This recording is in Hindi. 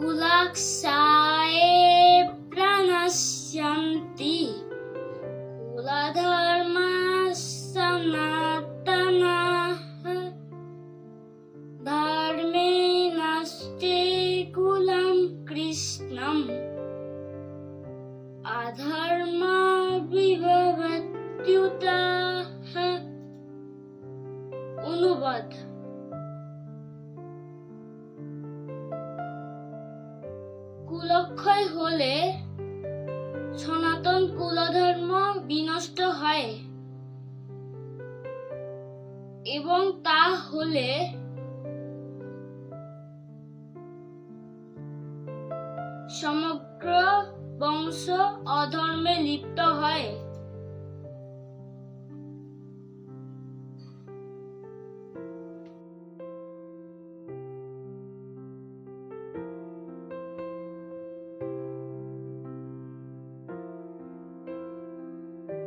कुलक्षाय प्रणश्यन्ति कुलधर्म सनातनः धर्मे नष्टे कुलं कृष्णम्। अधर्म विभवत्युतः अनुबद्ध কুলক্ষয় হলে সনাতন কুলধর্ম বিনষ্ট হয়। এবং তা হলে সমগ্র বংশ অধর্মে লিপ্ত হয়।